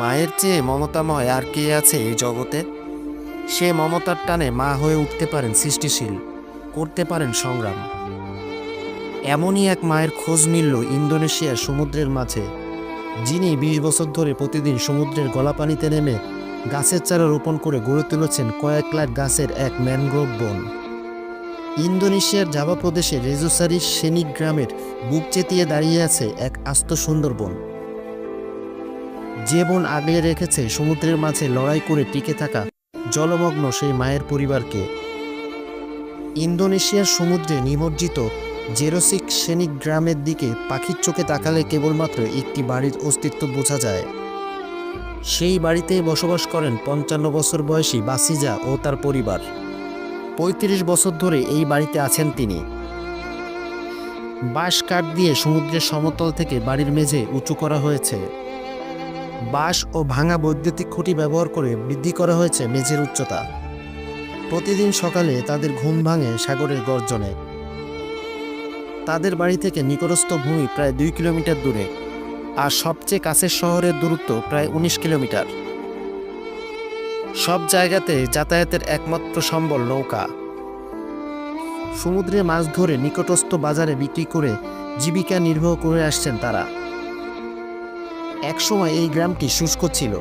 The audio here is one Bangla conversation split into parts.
মায়ের চেয়ে মমতাময় আর কে আছে এই জগতে? সে মমতার টানে মা হয়ে উঠতে পারেন সৃষ্টিশীল, করতে পারেন সংগ্রাম। এমনই এক মায়ের খোঁজ মিলল ইন্দোনেশিয়ার সমুদ্রের মাঝে, যিনি বিশ বছর ধরে প্রতিদিন সমুদ্রের গলাপানিতে নেমে গাছের চারা রোপণ করে গড়ে তুলেছেন কয়েক লাখ গাছের এক ম্যানগ্রোভ বন। ইন্দোনেশিয়ার জাভা প্রদেশের রেজোসারি সেনিক গ্রামের বুক চেতিয়ে দাঁড়িয়ে আছে এক আস্ত সুন্দরবন যে বন আগলে রেখেছে সমুদ্রের মাঝে লড়াই করে টিকে থাকা জলমগ্ন সেই মায়ের পরিবারকে। ইন্দোনেশিয়ার সমুদ্রে নিমজ্জিত জেরোসিক সেনিক গ্রামের দিকে পাখির চোখে তাকালে কেবলমাত্র একটি বাড়ির অস্তিত্ব বোঝা যায়। সেই বাড়িতেই বসবাস করেন পঞ্চান্ন বছর বয়সী বাসিজা ও তার পরিবার। পঁয়ত্রিশ বছর ধরে এই বাড়িতে আছেন তিনি। বাঁশ কাঠ দিয়ে সমুদ্রের সমতল থেকে বাড়ির মেঝে উঁচু করা হয়েছে। বাঁশ ও ভাঙা বৈদ্যুতিক খুঁটি ব্যবহার করে বৃদ্ধি করা হয়েছে মেঝের উচ্চতা। প্রতিদিন সকালে তাদের ঘুম ভাঙে সাগরের গর্জনে। তাদের বাড়ি থেকে নিকটস্থ ভূমি প্রায় দুই কিলোমিটার দূরে, আর সবচেয়ে কাছের শহরের দূরত্ব প্রায় উনিশ কিলোমিটার। সব জায়গাতে যাতায়াতের একমাত্র সম্বল নৌকা। সমুদ্রে মাছ ধরে নিকটস্থ বাজারে বিক্রি করে জীবিকা নির্বাহ করে আসছেন তারা। একসময় এই গ্রামটি শুষ্ক ছিল।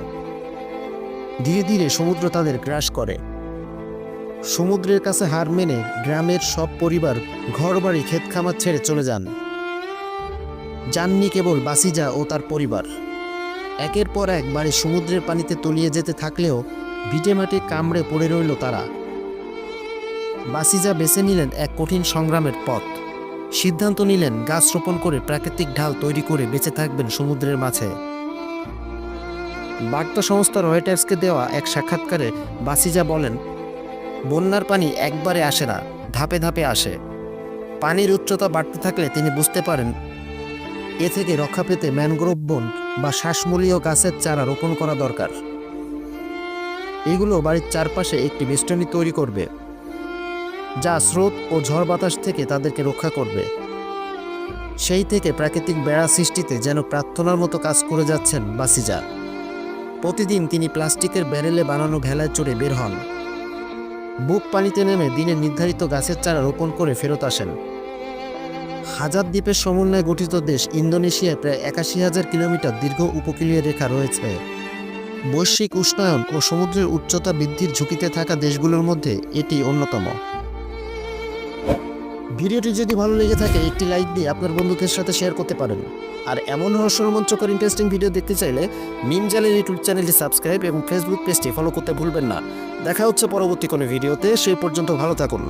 ধীরে ধীরে সমুদ্র তাদের গ্রাস করে। সমুদ্রের কাছে হার মেনে গ্রামের সব পরিবার ঘরবাড়ি ক্ষেত খামার ছেড়ে চলে যান। যাননি কেবল বাসিজা ও তার পরিবার। একের পর এক বাড়ি সমুদ্রের পানিতে তলিয়ে যেতে থাকলেও ভিটে মাটি কামড়ে পড়ে রইল তারা। বাসিজা বেছে নিলেন এক কঠিন সংগ্রামের পথ। সিদ্ধান্ত নিলেন গাছ রোপণ করে প্রাকৃতিক ঢাল তৈরি করে বেঁচে থাকবেন সমুদ্রের মাঝে। বার্তা সংস্থা রয়টার্সকে দেওয়া এক সাক্ষাৎকারে বাসিজা বলেন, বন্যার পানি একবারে আসে না, ধাপে ধাপে আসে। পানির উচ্চতা বাড়তে থাকলে তিনি বুঝতে পারেন, এ থেকে রক্ষা পেতে ম্যানগ্রোভ বন বা শ্বাসমূলীয় গাছের চারা রোপণ করা দরকার। এগুলো বাড়ির চারপাশে একটি বেষ্টনী তৈরি করবে। যা স্রোত ও ঝড় বাতাস থেকে তাদেরকে রক্ষা করবে। সেই থেকে প্রাকৃতিক বেড়া সৃষ্টিতে যেন প্রার্থনার মতো কাজ করে যাচ্ছেন বাসিজা। প্রতিদিন তিনি প্লাস্টিকের ব্যারেলে বানানো ভেলায় চড়ে বের হন। বুক পানিতে নেমে দিনের নির্ধারিত গাছের চারা রোপণ করে ফেরত আসেন। হাজার দ্বীপের সমন্বয়ে গঠিত দেশ ইন্দোনেশিয়ায় প্রায় একাশি হাজার কিলোমিটার দীর্ঘ উপকূলীয় রেখা রয়েছে। বৈশ্বিক উষ্ণায়ন ও সমুদ্রের উচ্চতা বৃদ্ধির ঝুঁকিতে থাকা দেশগুলোর মধ্যে এটি অন্যতম। ভিডিওটি যদি ভালো লেগে থাকে, একটি লাইক দিয়ে আপনার বন্ধুদের সাথে শেয়ার করতে পারেন। আর এমন রহস্যমঞ্চকর ইন্টারেস্টিং ভিডিও দেখতে চাইলে মিম জালের ইউটিউব চ্যানেলটি সাবস্ক্রাইব এবং ফেসবুক পেজটি ফলো করতে ভুলবেন না। দেখা হচ্ছে পরবর্তী কোনো ভিডিওতে সেই পর্যন্ত ভালো থাকুন।